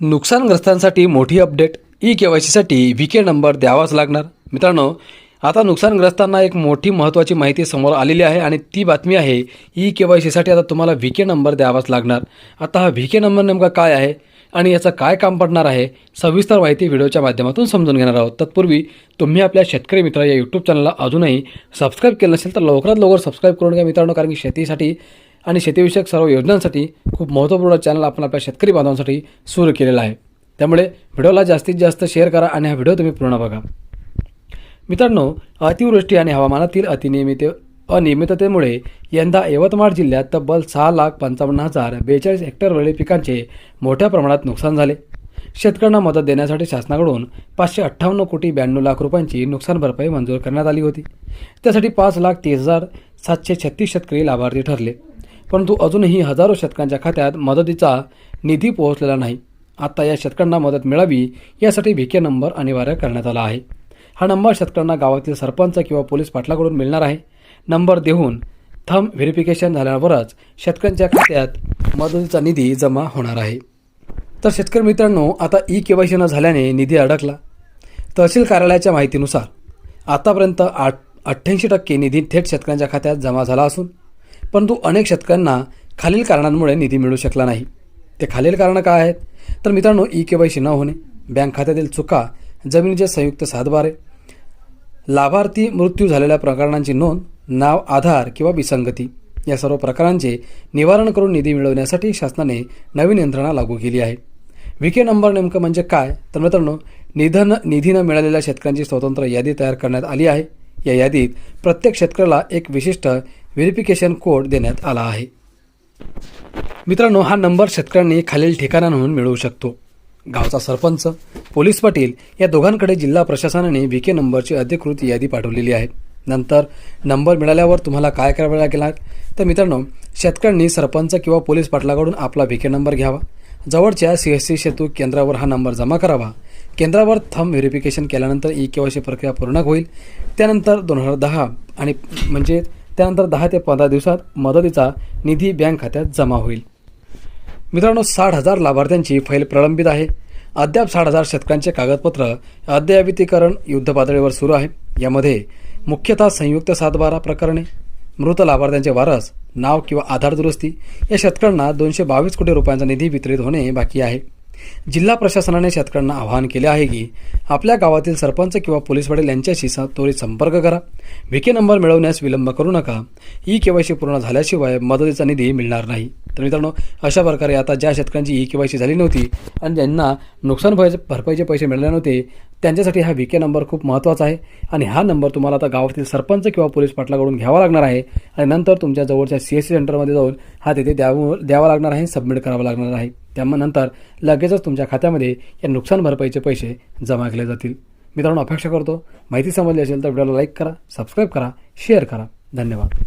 नुकसानग्रस्तांसाठी मोठी update E K Y सीसाठी V K number द्यावाच लागणार. मित्रांनो आता नुकसानग्रस्तांना एक मोठी महत्त्वाची माहिती समोर आलेली आहे आणि ती बातमी आहे ई के वाय सीसाठी आता तुम्हाला व्ही के नंबर द्यावाच लागणार. आता हा व्ही के नंबर नेमका काय आहे आणि याचं काय काम पडणार आहे सविस्तर माहिती व्हिडिओच्या माध्यमातून समजून घेणार आहोत. तत्पूर्वी तुम्ही आपल्या शेतकरी मित्र या यूट्यूब चॅनलला अजूनही सबस्क्राईब केलं नसेल तर लवकरात लवकर सबस्क्राईब करून घ्या मित्रांनो कारण की शेतीसाठी आणि शेतीविषयक सर्व योजनांसाठी खूप महत्त्वपूर्ण चॅनल आपण आपल्या शेतकरी बांधवांसाठी सुरू केलेला आहे. त्यामुळे व्हिडिओला जास्तीत जास्त शेअर करा आणि हा व्हिडिओ तुम्ही पूर्ण बघा. मित्रांनो अतिवृष्टी आणि हवामानातील अतिनियमित अनियमिततेमुळे यंदा यवतमाळ जिल्ह्यात तब्बल सहा लाख पंचावन्न हजार बेचाळीस हेक्टरवरील पिकांचे मोठ्या प्रमाणात नुकसान झाले. शेतकऱ्यांना मदत देण्यासाठी शासनाकडून पाचशे अठ्ठावन्न कोटी ब्याण्णव लाख रुपयांची नुकसान भरपाई मंजूर करण्यात आली होती. त्यासाठी पाच लाख तीस हजार सातशे छत्तीस शेतकरी लाभार्थी ठरले. परंतु अजूनही हजारो शेतकऱ्यांच्या खात्यात मदतीचा निधी पोहोचलेला नाही. आता या शेतकऱ्यांना मदत मिळावी यासाठी व्हीके नंबर अनिवार्य करण्यात आला आहे. हा नंबर शेतकऱ्यांना गावातील सरपंच किंवा पोलीस पाटलाकडून मिळणार आहे. नंबर देऊन थंब व्हेरिफिकेशन झाल्यावरच शेतकऱ्यांच्या खात्यात मदतीचा निधी जमा होणार आहे. तर शेतकरी मित्रांनो आता ई के वाय सी न झाल्याने निधी अडकला. तहसील कार्यालयाच्या माहितीनुसार आतापर्यंत आठ अठ्ठ्याऐंशी टक्के निधी थेट शेतकऱ्यांच्या खात्यात जमा झाला असून परंतु अनेक शेतकऱ्यांना खालील कारणांमुळे निधी मिळू शकला नाही. ते खालील कारणं काय आहेत? तर मित्रांनो ई के वाय सी न होणे बँक खात्यातील चुका जमिनीचे संयुक्त सातबारे लाभार्थी मृत्यू झालेल्या प्रकरणांची नोंद नाव आधार किंवा विसंगती या सर्व प्रकारांचे निवारण करून निधी मिळवण्यासाठी शासनाने नवीन यंत्रणा लागू केली आहे. विके नंबर नेमकं म्हणजे काय? तर मित्रांनो निधन निधीनं मिळालेल्या शेतकऱ्यांची स्वतंत्र यादी तयार करण्यात आली आहे. या यादीत प्रत्येक शेतकऱ्याला एक विशिष्ट व्हेरिफिकेशन कोड देण्यात आला आहे. मित्रांनो हा नंबर शेतकऱ्यांनी खालील ठिकाणांहून मिळवू शकतो. गावचा सरपंच पोलीस पाटील या दोघांकडे जिल्हा प्रशासनाने व्ही के नंबरची अधिकृत यादी पाठवलेली आहे. नंतर नंबर मिळाल्यावर तुम्हाला काय करावे लागेल? तर मित्रांनो शेतकऱ्यांनी सरपंच किंवा पोलीस पाटलाकडून आपला व्ही के नंबर घ्यावा. जवळच्या सी एस सी सेतू केंद्रावर हा नंबर जमा करावा. केंद्रावर थंब व्हेरिफिकेशन केल्यानंतर ई के वाय सी प्रक्रिया पूर्ण होईल. त्यानंतर दोन हजार दहा आणि म्हणजे त्यानंतर दहा ते पंधरा दिवसात मदतीचा निधी बँक खात्यात जमा होईल. मित्रांनो साठ हजार लाभार्थ्यांची फाईल प्रलंबित आहे. अद्याप साठ हजार शेतकऱ्यांचे कागदपत्र अद्ययावतीकरण युद्धपातळीवर सुरू आहे. यामध्ये मुख्यतः संयुक्त सातबारा प्रकरणे मृत लाभार्थ्यांचे वारस नाव किंवा आधार दुरुस्ती या शेतकऱ्यांना दोनशे बावीस कोटी रुपयांचा निधी वितरित होणे बाकी आहे. जिल्हा प्रशासनाने शेतकऱ्यांना आवाहन केले आहे की आपल्या गावातील सरपंच किंवा पोलीस वडील यांच्याशी त्वरित संपर्क करा. विके नंबर मिळवण्यास विलंब करू नका. ई केवायसी पूर्ण झाल्याशिवाय मदतीचा निधी मिळणार नाही. तर मित्रांनो अशा प्रकारे आता ज्या शेतकऱ्यांची ई केवायसी झाली नव्हती आणि ज्यांना नुकसान भर भरपाईचे पैसे मिळाले नव्हते त्यांच्यासाठी हा विके नंबर खूप महत्त्वाचा आहे. आणि हा नंबर तुम्हाला आता गावातील सरपंच किंवा पोलीस पाटलाकडून घ्यावा लागणार आहे. आणि नंतर तुमच्या जवळच्या सी एस सी सेंटरमध्ये जाऊन हा तिथे द्यावं द्यावा लागणार आहे सबमिट करावा लागणार आहे. त्यानंतर नंतर लगेचच तुमच्या खात्यामध्ये या नुकसान भरपाईचे पैसे जमा केले जातील. मित्रांनो अपेक्षा करतो माहिती समजली असेल तर व्हिडिओला लाईक करा सबस्क्राईब करा शेअर करा. धन्यवाद.